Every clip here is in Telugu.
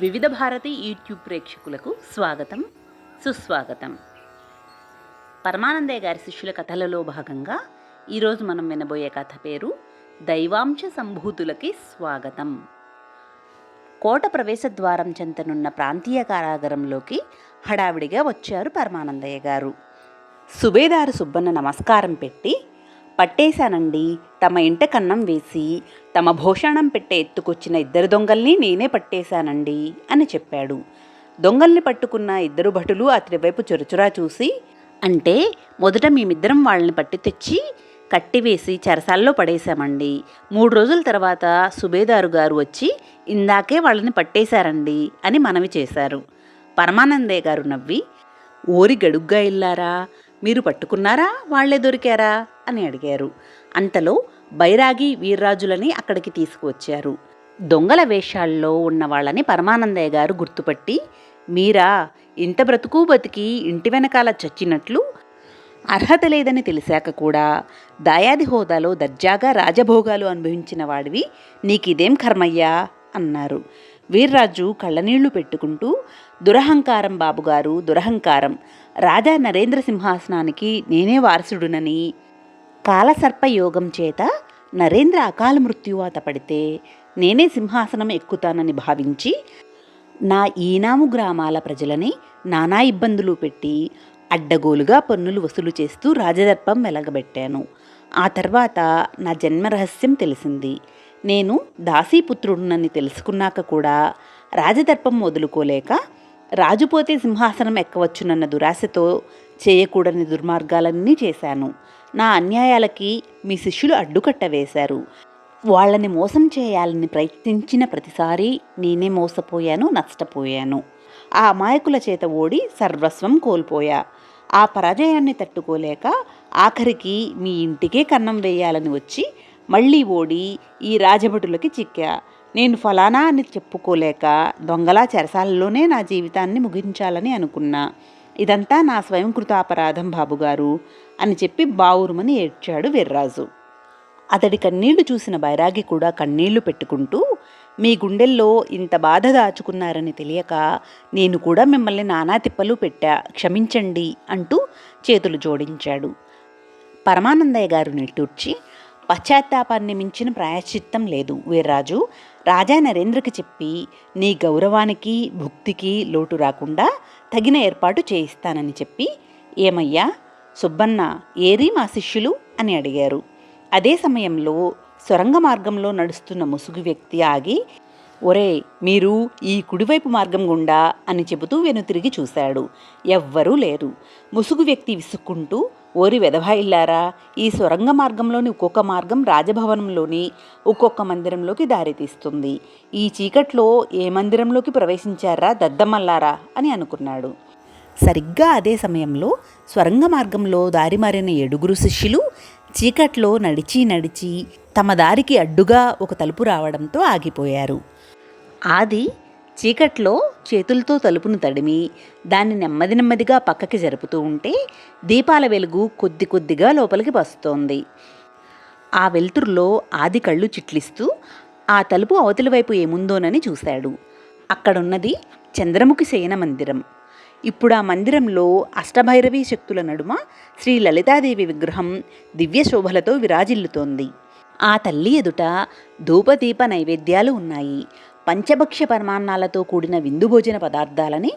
వివిధ భారతి యూట్యూబ్ ప్రేక్షకులకు స్వాగతం సుస్వాగతం. పరమానందయ్య గారి శిష్యుల కథలలో భాగంగా ఈరోజు మనం వినబోయే కథ పేరు దైవాంశ సంభూతులకి స్వాగతం. కోట ప్రవేశ ద్వారం చెంతనున్న ప్రాంతీయ కారాగారంలోకి హడావిడిగా వచ్చారు పరమానందయ్య గారు. సుబేదారు సుబ్బన్న నమస్కారం పెట్టి పట్టేశానండి. తమ ఇంట కన్నం వేసి తమ భోషణం పెట్టే ఎత్తుకొచ్చిన ఇద్దరు దొంగల్ని నేనే పట్టేశానండి అని చెప్పాడు. దొంగల్ని పట్టుకున్న ఇద్దరు భటులు అతడి వైపు చురచురా చూసి అంటే మొదట మేమిద్దరం వాళ్ళని పట్టి తెచ్చి కట్టివేసి చెరసాల్లో పడేశామండి. మూడు రోజుల తర్వాత సుబేదారు గారు వచ్చి ఇందాకే వాళ్ళని పట్టేశారండి అని మనవి చేశారు. పరమానందయ్య గారు నవ్వి ఓరి గడుగ్గా ఇల్లారా? మీరు పట్టుకున్నారా? వాళ్ళే దొరికారా? అని అడిగారు. అంతలో బైరాగి వీర్రాజులని అక్కడికి తీసుకువచ్చారు. దొంగల వేషాల్లో ఉన్న వాళ్ళని పరమానందయ్య గారు గుర్తుపట్టి మీరా ఇంత బ్రతుకు బతికి ఇంటి వెనకాల చచ్చినట్లు? అర్హత లేదని తెలిసాక కూడా దాయాది హోదాలో దర్జాగా రాజభోగాలు అనుభవించిన వాడివి నీకిదేం కర్మయ్యా? అన్నారు. వీర్రాజు కళ్ళనీళ్ళు పెట్టుకుంటూ దురహంకారం బాబుగారు దురహంకారం. రాజా నరేంద్ర సింహాసనానికి నేనే వారసుడునని కాలసర్ప యోగం చేత నరేంద్ర అకాల మృత్యువాత పడితే నేనే సింహాసనం ఎక్కుతానని భావించి నా ఈనాము గ్రామాల ప్రజలని నానా ఇబ్బందులు పెట్టి అడ్డగోలుగా పన్నులు వసూలు చేస్తూ రాజదర్పం వెలగబెట్టాను. ఆ తర్వాత నా జన్మ రహస్యం తెలిసింది. నేను దాసీపుత్రుడునని తెలుసుకున్నాక కూడా రాజదర్పం వదులుకోలేక రాజుపోతే సింహాసనం ఎక్కవచ్చునన్న దురాశతో చేయకూడని దుర్మార్గాలన్నీ చేశాను. నా అన్యాయాలకి మీ శిష్యులు అడ్డుకట్ట వేశారు వాళ్ళని మోసం చేయాలని ప్రయత్నించిన ప్రతిసారి నేనే మోసపోయాను నష్టపోయాను. ఆ అమాయకుల చేత ఓడి సర్వస్వం కోల్పోయా. ఆ పరాజయాన్ని తట్టుకోలేక ఆఖరికి మీ ఇంటికే కన్నం వేయాలని వచ్చి మళ్ళీ ఓడి ఈ రాజభటులకి చిక్కా. నేను ఫలానా అని చెప్పుకోలేక దొంగలా చెరసాలలోనే నా జీవితాన్ని ముగించాలని అనుకున్నా. ఇదంతా నా స్వయంకృతాపరాధం బాబుగారు అని చెప్పి బావురుమని ఏడ్చాడు వీర్రాజు. అతడి కన్నీళ్ళు చూసిన బైరాగి కూడా కన్నీళ్ళు పెట్టుకుంటూ మీ గుండెల్లో ఇంత బాధ దాచుకున్నారని తెలియక నేను కూడా మిమ్మల్ని నానా తిప్పలు పెట్టా క్షమించండి అంటూ చేతులు జోడించాడు. పరమానందయ్య గారు నిట్టూర్చి పశ్చాత్తాపాన్ని మించిన ప్రాయశ్చిత్తం లేదు వీర్రాజు. రాజా నరేంద్రకి చెప్పి నీ గౌరవానికి భుక్తికి లోటు రాకుండా తగిన ఏర్పాటు చేయిస్తానని చెప్పి ఏమయ్యా? సుబ్బన్న ఏరి మా శిష్యులు? అని అడిగారు. అదే సమయంలో సొరంగ మార్గంలో నడుస్తున్న ముసుగు వ్యక్తి ఆగి ఒరే మీరు ఈ కుడివైపు మార్గం గుండా అని చెబుతూ వెనుతిరిగి చూశాడు. ఎవ్వరూ లేరు. ముసుగు వ్యక్తి విసుక్కుంటూ ఓరి వెధవాయిల్లారా ఈ సొరంగ మార్గంలోని ఒక్కొక్క మార్గం రాజభవనంలోని ఒక్కొక్క మందిరంలోకి దారితీస్తుంది. ఈ చీకట్లో ఏ మందిరంలోకి ప్రవేశించారా దద్దమల్లారా? అని అనుకున్నాడు. సరిగ్గా అదే సమయంలో స్వరంగ మార్గంలో దారి మారిన ఏడుగురు శిష్యులు చీకట్లో నడిచి నడిచి తమ దారికి అడ్డుగా ఒక తలుపు రావడంతో ఆగిపోయారు. ఆది చీకట్లో చేతులతో తలుపును తడిమి దాన్ని నెమ్మది నెమ్మదిగా పక్కకి జరుపుతూ ఉంటే దీపాల వెలుగు కొద్ది కొద్దిగా లోపలికి వస్తోంది. ఆ వెలుతురులో ఆది కళ్ళు చిట్లిస్తూ ఆ తలుపు అవతలి వైపు ఏముందోనని చూశాడు. అక్కడున్నది చంద్రముఖి శయన మందిరం. ఇప్పుడు ఆ మందిరంలో అష్టభైరవీ శక్తుల నడుమ శ్రీ లలితాదేవి విగ్రహం దివ్య శోభలతో విరాజిల్లుతోంది. ఆ తల్లి ఎదుట ధూపదీప నైవేద్యాలు ఉన్నాయి. పంచభక్ష్య పరమాన్నాలతో కూడిన విందు భోజన పదార్థాలని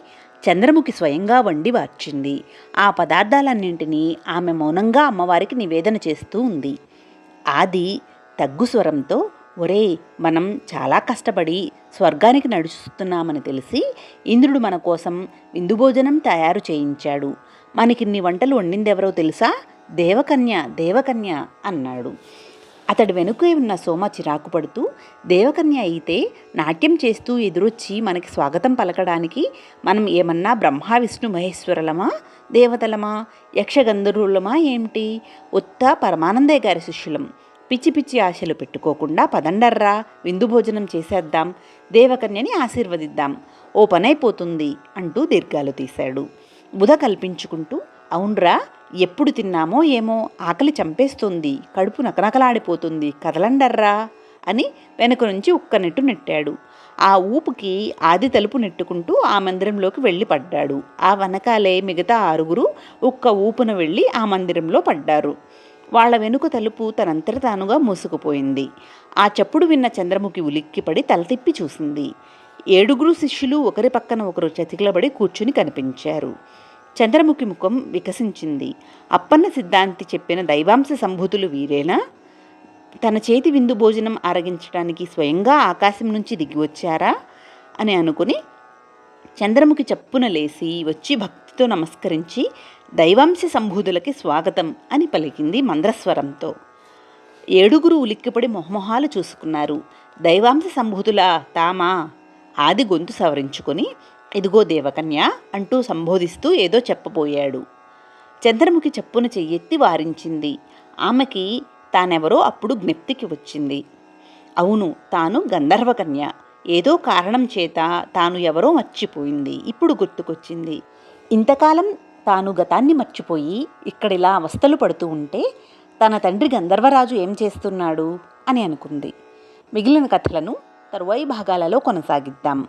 చంద్రముఖి స్వయంగా వండి వార్చింది. ఆ పదార్థాలన్నింటినీ ఆమె మౌనంగా అమ్మవారికి నివేదన చేస్తూ ఉంది. ఆది తగ్గు స్వరంతో ఒరే మనం చాలా కష్టపడి స్వర్గానికి నడుస్తున్నామని తెలిసి ఇంద్రుడు మన కోసం విందు భోజనం తయారు చేయించాడు. మనకిన్ని వంటలు వండిందెవరో తెలుసా? దేవకన్య దేవకన్య అన్నాడు. అతడి వెనుక ఉన్న సోమ చిరాకు పడుతూ దేవకన్య అయితే నాట్యం చేస్తూ ఎదురొచ్చి మనకి స్వాగతం పలకడానికి మనం ఏమన్నా బ్రహ్మ విష్ణు మహేశ్వరులమా దేవతలమా యక్షగంధర్వులమా ఏమిటి? ఉత్త పరమానందయ్య గారి శిష్యులం. పిచ్చి పిచ్చి ఆశలు పెట్టుకోకుండా పదండర్రా విందు భోజనం చేసేద్దాం దేవకన్యని ఆశీర్వదిద్దాం ఓ పనైపోతుంది అంటూ దీర్ఘాలు తీశాడు. బుధ కల్పించుకుంటూ అవునరా ఎప్పుడు తిన్నామో ఏమో ఆకలి చంపేస్తుంది కడుపు నకనకలాడిపోతుంది కదలండర్రా అని వెనుక నుంచి ఉక్కనెట్టు నెట్టాడు. ఆ ఊపుకి ఆది తలుపు నెట్టుకుంటూ ఆ మందిరంలోకి వెళ్ళి పడ్డాడు. ఆ వెనకాలే మిగతా ఆరుగురు ఒక్క ఊపున వెళ్ళి ఆ మందిరంలో పడ్డారు. వాళ్ళ వెనుక తలుపు తనంతట తానుగా మూసుకుపోయింది. ఆ చప్పుడు విన్న చంద్రముఖి ఉలిక్కిపడి తల తిప్పి చూసింది. ఏడుగురు శిష్యులు ఒకరి పక్కన ఒకరు చతికిలబడి కూర్చుని కనిపించారు. చంద్రముఖి ముఖం వికసించింది. అప్పన్న సిద్ధాంతి చెప్పిన దైవాంశ సంభూతులు వీరేనా? తన చేతి విందు భోజనం ఆరగించడానికి స్వయంగా ఆకాశం నుంచి దిగివచ్చారా అని అనుకుని చంద్రముఖి చప్పున లేచి వచ్చి భక్తితో నమస్కరించి దైవాంశ సంభూతులకి స్వాగతం అని పలికింది మంద్రస్వరంతో. ఏడుగురు ఉలిక్కిపడి మొహమొహాలు చూసుకున్నారు. దైవాంశ సంభూతుల తామా ఆది గొంతు సవరించుకొని ఇదిగో దేవకన్య అంటూ సంబోధిస్తూ ఏదో చెప్పబోయాడు. చంద్రముఖి చెప్పున చెయ్యెత్తి వారించింది. ఆమెకి తానెవరో అప్పుడు జ్ఞప్తికి వచ్చింది. అవును తాను గంధర్వకన్య. ఏదో కారణం చేత తాను ఎవరో మర్చిపోయింది. ఇప్పుడు గుర్తుకొచ్చింది. ఇంతకాలం తాను గతాన్ని మర్చిపోయి ఇక్కడిలా అవస్థలు పడుతూ ఉంటే తన తండ్రి గంధర్వరాజు ఏం చేస్తున్నాడు అని అనుకుంది. మిగిలిన కథలను తరువాయి భాగాలలో కొనసాగిద్దాం.